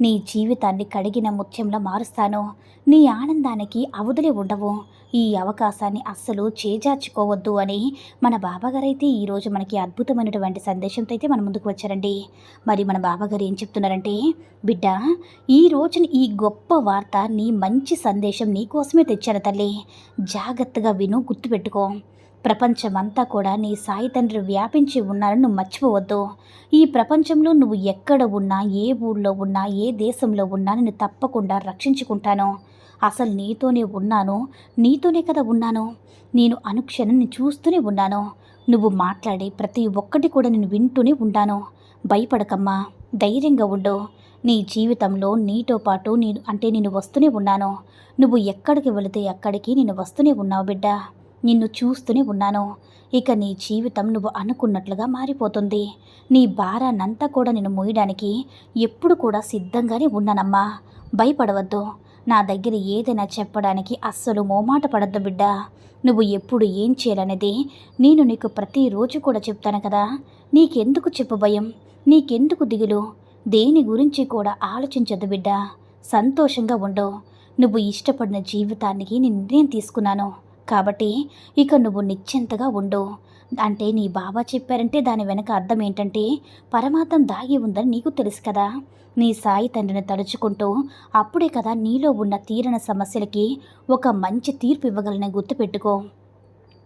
నీ జీవితాన్ని కడిగిన ముత్యంలా మారుస్తాను. నీ ఆనందానికి అవధులే ఉండవు. ఈ అవకాశాన్ని అస్సలు చేజార్చుకోవద్దు అని మన బాబాగారైతే ఈరోజు మనకి అద్భుతమైనటువంటి సందేశంతో అయితే మన ముందుకు వచ్చారండి. మరి మన బాబాగారు ఏం చెప్తున్నారంటే బిడ్డ ఈ రోజున ఈ గొప్ప వార్త నీ మంచి సందేశం నీకోసమే తెచ్చాను తల్లి. జాగ్రత్తగా విను గుర్తుపెట్టుకో. ప్రపంచమంతా కూడా నీ సాయి తండ్రి వ్యాపించి ఉన్నారని నువ్వు మర్చిపోవద్దు. ఈ ప్రపంచంలో నువ్వు ఎక్కడ ఉన్నా ఏ ఊళ్ళో ఉన్నా ఏ దేశంలో ఉన్నా నేను తప్పకుండా రక్షించుకుంటాను. అసలు నీతోనే ఉన్నాను. నీతోనే కదా ఉన్నాను. నేను అనుక్షణం చూస్తూనే ఉన్నాను. నువ్వు మాట్లాడే ప్రతి ఒక్కటి కూడా నేను వింటూనే ఉంటాను భయపడకమ్మా. ధైర్యంగా ఉండు. నీ జీవితంలో నీతో పాటు నేను అంటే నేను వస్తూనే ఉన్నాను. నువ్వు ఎక్కడికి వెళితే అక్కడికి నేను వస్తూనే ఉన్నావు బిడ్డ. నిన్ను చూస్తూనే ఉన్నాను. ఇక నీ జీవితం నువ్వు అనుకున్నట్లుగా మారిపోతుంది. నీ భారాన్నంతా కూడా నేను మోయడానికి ఎప్పుడు కూడా సిద్ధంగానే ఉన్నానమ్మా. భయపడవద్దు. నా దగ్గర ఏదైనా చెప్పడానికి అస్సలు మోమాట పడద్దు బిడ్డ. నువ్వు ఎప్పుడు ఏం చేయాలనేది నేను నీకు ప్రతిరోజు కూడా చెప్తాను కదా. నీకెందుకు చెప్పు భయం? నీకెందుకు దిగులు? దేని గురించి కూడా ఆలోచించదు బిడ్డ. సంతోషంగా ఉండు. నువ్వు ఇష్టపడిన జీవితానికి నేను నిర్ణయం తీసుకున్నాను. కాబట్టి ఇక నువ్వు నిశ్చింతగా ఉండు. అంటే నీ బాబా చెప్పారంటే దాని వెనక అర్థం ఏంటంటే పరమార్థం దాగి ఉందని నీకు తెలుసు కదా. నీ సాయి తండ్రిని తలుచుకుంటూ అప్పుడే కదా నీలో ఉన్న తీరన సమస్యలకి ఒక మంచి తీర్పు ఇవ్వగలని గుర్తుపెట్టుకో.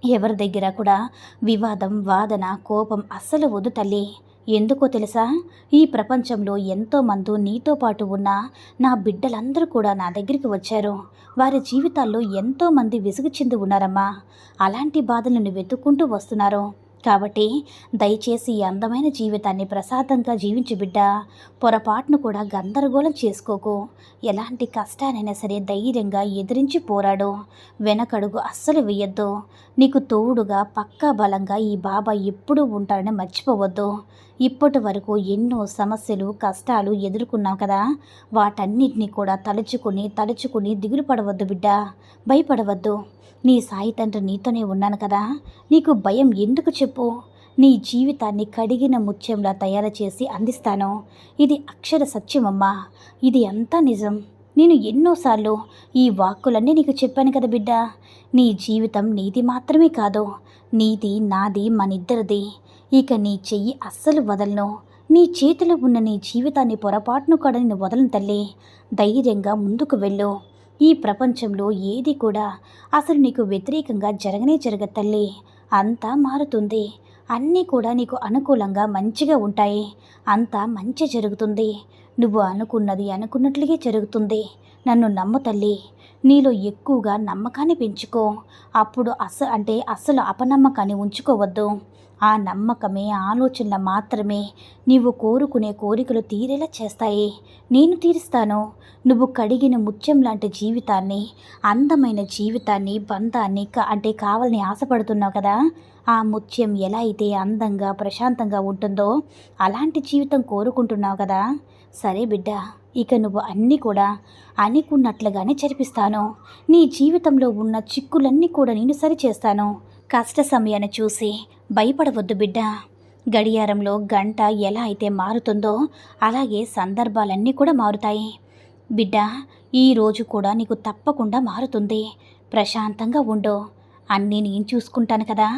ఎవరి దగ్గర కూడా వివాదం వాదన కోపం అస్సలు వద్దు తల్లి. ఎందుకో తెలుసా? ఈ ప్రపంచంలో ఎంతోమంది నీతో పాటు ఉన్న నా బిడ్డలందరూ కూడా నా దగ్గరికి వచ్చారు. వారి జీవితాల్లో ఎంతోమంది విసుగు చెంది ఉన్నారమ్మా. అలాంటి బాధలను వెతుక్కుంటూ వస్తున్నారు. కాబట్టి దయచేసి ఈ అందమైన జీవితాన్ని ప్రసాదంగా జీవించు బిడ్డ. పొరపాటును కూడా గందరగోళం చేసుకోకు. ఎలాంటి కష్టానైనా సరే ధైర్యంగా ఎదిరించి పోరాడు. వెనకడుగు అస్సలు వేయొద్దు. నీకు తోడుగా పక్కా బలంగా ఈ బాబా ఎప్పుడూ ఉంటాడని మర్చిపోవద్దు. ఇప్పటి వరకు ఎన్నో సమస్యలు కష్టాలు ఎదుర్కొన్నాం కదా. వాటన్నిటినీ కూడా తలుచుకుని తలుచుకుని దిగులు పడవద్దు బిడ్డ. భయపడవద్దు. నీ సాయి తండ్రి నీతోనే ఉన్నాను కదా. నీకు భయం ఎందుకు చెప్పు. నీ జీవితాన్ని కడిగిన ముత్యంలా తయారు చేసి అందిస్తాను. ఇది అక్షర సత్యమమ్మా. ఇది అంతా నిజం. నేను ఎన్నోసార్లు ఈ వాక్కులన్నీ నీకు చెప్పాను కదా బిడ్డ. నీ జీవితం నీది మాత్రమే కాదు. నీది నాది మనిద్దరిది. ఇక నీ చెయ్యి అస్సలు వదలను. నీ చేతిలో ఉన్న నీ జీవితాన్ని పొరపాటును కూడా నేను వదలను తల్లి. ధైర్యంగా ముందుకు వెళ్ళు. ఈ ప్రపంచంలో ఏది కూడా అసలు నీకు వ్యతిరేకంగా జరగనే జరగదు తల్లి. అంతా మారుతుంది. అన్నీ కూడా నీకు అనుకూలంగా మంచిగా ఉంటాయి. అంతా మంచి జరుగుతుంది. నువ్వు అనుకున్నది అనుకున్నట్లుగే జరుగుతుంది. నన్ను నమ్ము తల్లి. నీలో ఎక్కువగా నమ్మకాన్ని పెంచుకో. అప్పుడు అస అంటే అస్సలు అపనమ్మకాన్ని ఉంచుకోవద్దు. ఆ నమ్మకమే ఆలోచనల మాత్రమే నీవు కోరుకునే కోరికలు తీరేలా చేస్తాయి. నేను తీరుస్తాను. నువ్వు కడిగిన ముత్యం లాంటి జీవితాన్ని అందమైన జీవితాన్ని బంధాన్ని అంటే కావాలని ఆశపడుతున్నావు కదా? ఆ ముత్యం ఎలా అయితే అందంగా ప్రశాంతంగా ఉంటుందో అలాంటి జీవితం కోరుకుంటున్నావు కదా? సరే బిడ్డ ఇక నువ్వు అన్నీ కూడా అనుకున్నట్లుగానే జరిపిస్తాను. నీ జీవితంలో ఉన్న చిక్కులన్నీ కూడా నేను సరిచేస్తాను. కష్ట సమయాన్ని చూసి భయపడవద్దు బిడ్డ. గడియారంలో గంట ఎలా అయితే మారుతుందో అలాగే సందర్భాలన్నీ కూడా మారుతాయి. బిడ్డ ఈ రోజు కూడా నీకు తప్పకుండా మారుతుంది. ప్రశాంతంగా ఉండు. అన్నీ నేను చూసుకుంటాను కదా.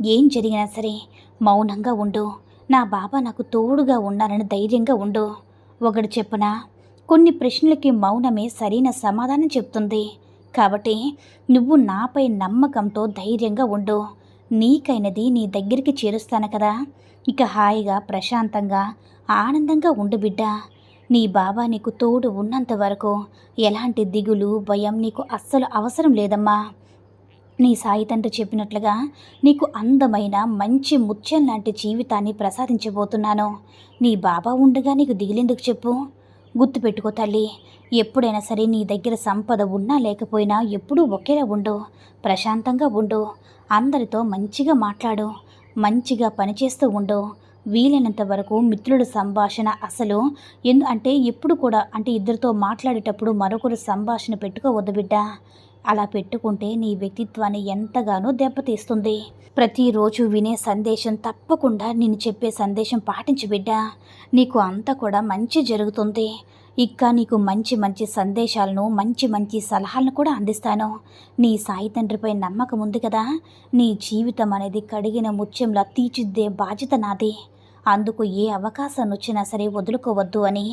ఏం జరిగినా సరే మౌనంగా ఉండు. నా బాబా నాకు తోడుగా ఉన్నారని ధైర్యంగా ఉండు. ఒకడు చెప్పున కొన్ని ప్రశ్నలకి మౌనమే సరైన సమాధానం చెప్తుంది. కాబట్టి నువ్వు నాపై నమ్మకంతో ధైర్యంగా ఉండు. నీకైనది నీ దగ్గరికి చేరుస్తాను కదా. ఇక హాయిగా ప్రశాంతంగా ఆనందంగా ఉండు బిడ్డ. నీ బాబా నీకు తోడు ఉన్నంత వరకు ఎలాంటి దిగులు భయం నీకు అస్సలు అవసరం లేదమ్మా. నీ సాయి తండ్రి చెప్పినట్లుగా నీకు అందమైన మంచి ముత్యం లాంటి జీవితాన్ని ప్రసాదించబోతున్నాను. నీ బాబా ఉండగా నీకు దిగిలేందుకు చెప్పు? గుర్తుపెట్టుకో తల్లి ఎప్పుడైనా సరే నీ దగ్గర సంపద ఉన్నా లేకపోయినా ఎప్పుడూ ఒకేలా ఉండు ప్రశాంతంగా ఉండు అందరితో మంచిగా మాట్లాడు మంచిగా పనిచేస్తూ ఉండు. వీలైనంత వరకు మిత్రుల సంభాషణ అసలు ఎందు అంటే ఎప్పుడు కూడా అంటే ఇద్దరితో మాట్లాడేటప్పుడు మరొకరు సంభాషణ పెట్టుకోవద్దు బిడ్డ. అలా పెట్టుకుంటే నీ వ్యక్తిత్వాన్ని ఎంతగానో దెబ్బతీస్తుంది. ప్రతిరోజు వినే సందేశం తప్పకుండా నేను చెప్పే సందేశం పాటించు బిడ్డ. నీకు అంతా కూడా మంచి జరుగుతుంది. ఇంకా నీకు మంచి మంచి సందేశాలను మంచి మంచి సలహాలను కూడా అందిస్తాను. నీ సాయి తండ్రిపై నమ్మకం ఉంది కదా. నీ జీవితం అనేది కడిగిన ముత్యంలా తీర్చిద్దే బాధ్యత నాది. అందుకు ఏ అవకాశాన్ని వచ్చినా సరే వదులుకోవద్దు అని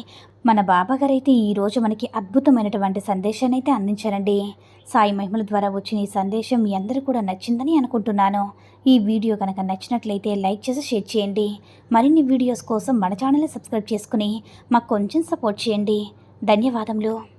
మన బాబాగారైతే ఈరోజు మనకి అద్భుతమైనటువంటి సందేశాన్ని అయితే అందించారండి. సాయి మహిమల ద్వారా వచ్చిన ఈ సందేశం మీ అందరూ కూడా నచ్చిందని అనుకుంటున్నాను. ఈ వీడియో కనుక నచ్చినట్లయితే లైక్ చేసి షేర్ చేయండి. మరిన్ని వీడియోస్ కోసం మన ఛానల్ని సబ్స్క్రైబ్ చేసుకుని మాకు కొంచెం సపోర్ట్ చేయండి. ధన్యవాదములు.